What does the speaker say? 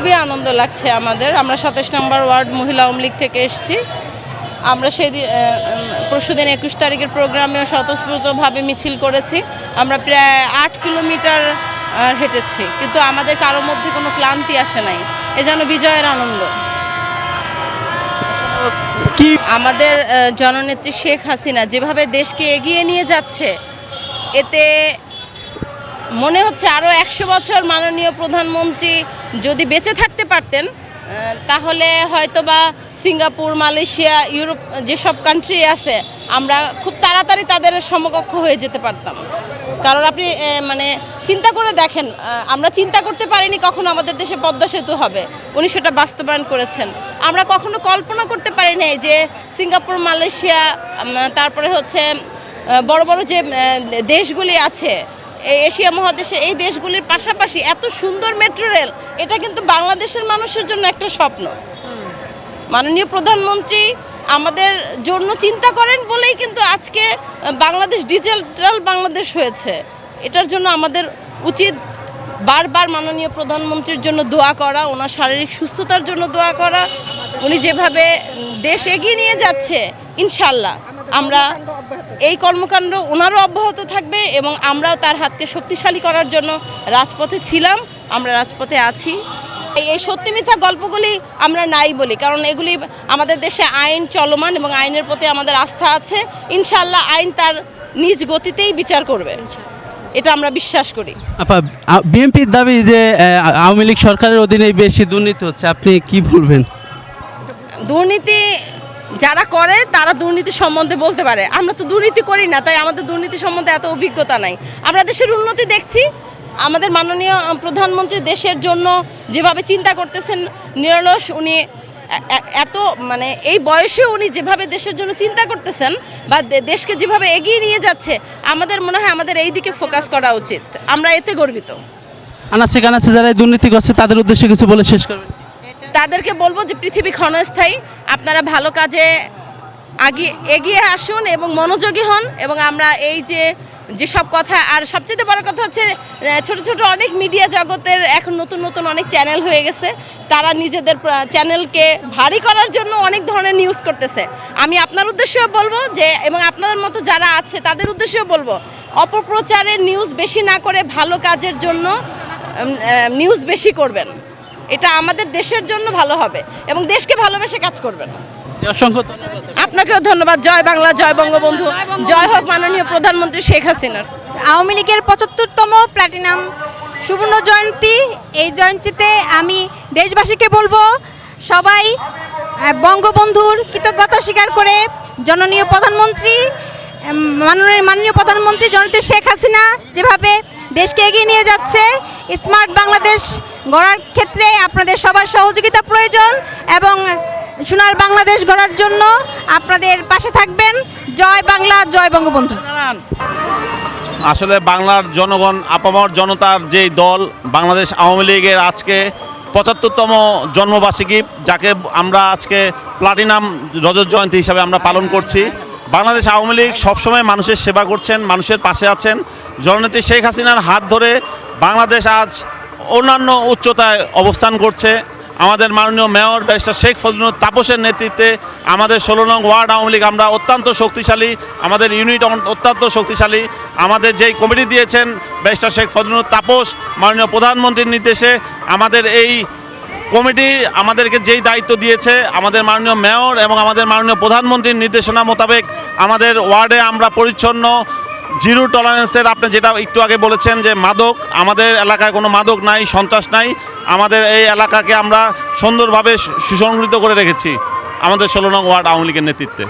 খুবই আনন্দ লাগছে আমাদের। আমরা সাতাশ নম্বর ওয়ার্ড মহিলা আওয়ামী লীগ থেকে এসেছি। আমরা সেই দিন পরশু দিন একুশ তারিখের প্রোগ্রামেও স্বতঃস্ফূর্তভাবে মিছিল করেছি। আমরা প্রায় আট কিলোমিটার হেঁটেছি। কিন্তু আমাদের কারোর মধ্যে কোনো ক্লান্তি আসে নাই। এ যেন বিজয়ের আনন্দ। কি? আমাদের জননেত্রী শেখ হাসিনা যেভাবে দেশকে এগিয়ে নিয়ে যাচ্ছে এতে মনে হচ্ছে আরও একশো বছর মাননীয় প্রধানমন্ত্রী যদি বেঁচে থাকতে পারতেন তাহলে হয়তোবা সিঙ্গাপুর, মালয়েশিয়া, ইউরোপ যেসব কান্ট্রি আছে, আমরা খুব তাড়াতাড়ি তাদের সমকক্ষ হয়ে যেতে পারতাম। কারণ আপনি মানে চিন্তা করে দেখেন আমরা চিন্তা করতে পারিনি কখনো আমাদের দেশে পদ্মা সেতু হবে, উনি সেটা বাস্তবায়ন করেছেন। আমরা কখনো কল্পনা করতে পারি নাই যে সিঙ্গাপুর, মালয়েশিয়া তারপরে হচ্ছে বড় বড় যে দেশগুলি আছে এশিয়া মহাদেশে এই দেশগুলির পাশাপাশি এত সুন্দর মেট্রো রেল, এটা কিন্তু বাংলাদেশের মানুষের জন্য একটা স্বপ্ন। মাননীয় প্রধানমন্ত্রী আমাদের জন্য চিন্তা করেন বলেই কিন্তু আজকে বাংলাদেশ ডিজিটাল বাংলাদেশ হয়েছে। এটার জন্য আমাদের উচিত বারবার মাননীয় প্রধানমন্ত্রীর জন্য দোয়া করা, ওনার শারীরিক সুস্থতার জন্য দোয়া করা। উনি যেভাবে দেশ এগিয়ে নিয়ে যাচ্ছে, ইনশাল্লাহ। আমরা এই কর্মকাণ্ড ওনারও অব্যাহত থাকবে এবং আমরাও তার হাতকে শক্তিশালী করার জন্য রাজপথে ছিলাম আমরা রাজপথে আছি। এই সত্যি মিথ্যা গল্পগুলি আমরা নাই বলি কারণ এগুলি আমাদের দেশে আইন চলমান এবং আইনের প্রতি আমাদের আস্থা আছে। ইনশাল্লাহ আইন তার নিজ গতিতেই বিচার করবে। এটা আমরা বিশ্বাস করি। আপা বিএনপির দাবি যে আওয়ামী লীগ সরকারের অধীনে বেশি দুর্নীতি হচ্ছে আপনি কি বলবেন? দুর্নীতি যারা করে, তারা দুর্নীতি সম্বন্ধে বলতে পারে। আমরা তো দুর্নীতি করি না, তাই আমাদের দুর্নীতি সম্বন্ধে এত অভিজ্ঞতা নাই। আমরা দেশের উন্নতি দেখছি। আমাদের মাননীয় প্রধানমন্ত্রী দেশের জন্য যেভাবে চিন্তা করতেছেন নিরলস, উনি এত মানে এই বয়সে উনি যেভাবে দেশের জন্য চিন্তা করতেছেন বা দেশকে যেভাবে এগিয়ে নিয়ে যাচ্ছে, আমাদের মনে হয় আমাদের এই দিকে ফোকাস করা উচিত। আমরা এতে গর্বিত। আনাচে কানাচে যারা দুর্নীতি করছে, তাদের উদ্দেশ্যে কিছু বলে শেষ করবেন। তাদেরকে বলব যে পৃথিবী ক্ষণস্থায়ী, আপনারা ভালো কাজে আগিয়ে এগিয়ে আসুন এবং মনোযোগী হন এবং আমরা এই যে যেসব কথা, আর সবচেয়ে বড় কথা হচ্ছে ছোট ছোট অনেক মিডিয়া জগতের এখন নতুন নতুন অনেক চ্যানেল হয়ে গেছে। তারা নিজেদের চ্যানেলকে ভারী করার জন্য অনেক ধরনের নিউজ করতেছে। আমি আপনার উদ্দেশ্যেও বলব যে, এবং আপনাদের মতো যারা আছে, তাদের উদ্দেশ্যেও বলব, অপপ্রচারের নিউজ বেশি না করে ভালো কাজের জন্য নিউজ বেশি করবেন। এটা আমাদের দেশের জন্য ভালো হবে এবং দেশকে ভালোবেসে কাজ করবেন অসংখ্য আপনাকেও ধন্যবাদ। জয় বাংলা জয় বঙ্গবন্ধু। জয় হোক মাননীয় প্রধানমন্ত্রী শেখ হাসিনার। আওয়ামী লীগের পঁচাত্তরতম প্ল্যাটিনাম সুবর্ণ জয়ন্তী। এই জয়ন্তীতে আমি দেশবাসীকে বলব সবাই বঙ্গবন্ধুর কৃতজ্ঞতা স্বীকার করে জননীয় প্রধানমন্ত্রী মাননীয় মাননীয় প্রধানমন্ত্রী জননেত্রী শেখ হাসিনা যেভাবে দেশকে এগিয়ে নিয়ে যাচ্ছে স্মার্ট বাংলাদেশ গড়ার ক্ষেত্রে আপনাদের সবার সহযোগিতা প্রয়োজন এবং সোনার বাংলাদেশ গড়ার জন্য আপনাদের পাশে থাকবেন। জয় বাংলা, জয় বঙ্গবন্ধু। আসলে বাংলার জনগণ, আপামর জনতার যেই দল, বাংলাদেশ আওয়ামী লীগের আজকে পঁচাত্তরতম জন্মবার্ষিকী, যাকে আমরা আজকে প্লাটিনাম রজত জয়ন্তী হিসাবে আমরা পালন করছি। বাংলাদেশ আওয়ামী লীগ সবসময় মানুষের সেবা করছেন, মানুষের পাশে আছেন। জননেত্রী শেখ হাসিনার হাত ধরে বাংলাদেশ আজ অন্যান্য উচ্চতায় অবস্থান করছে। আমাদের মাননীয় মেয়র ব্যারিস্টার শেখ ফজলুল তাপসের নেতৃত্বে আমাদের ষোলো নং ওয়ার্ড আওয়ামী লীগ, আমরা অত্যন্ত শক্তিশালী, আমাদের ইউনিট অত্যন্ত শক্তিশালী। আমাদের যেই কমিটি দিয়েছেন ব্যারিস্টার শেখ ফজলুল তাপস, মাননীয় প্রধানমন্ত্রীর নির্দেশে আমাদের এই কমিটি আমাদেরকে যেই দায়িত্ব দিয়েছে, আমাদের মাননীয় মেয়র এবং আমাদের মাননীয় প্রধানমন্ত্রীর নির্দেশনা মোতাবেক আমাদের ওয়ার্ডে আমরা পরিচ্ছন্ন জিরো টলারেন্সের আপনি যেটা একটু আগে বলেছেন যে মাদক, আমাদের এলাকায় কোনো মাদক নাই, সন্ত্রাস নাই, আমাদের এই এলাকাকে আমরা সুন্দরভাবে সুসংগঠিত করে রেখেছি আমাদের ষোলো নং ওয়ার্ড আওয়ামী লীগের নেতৃত্বে।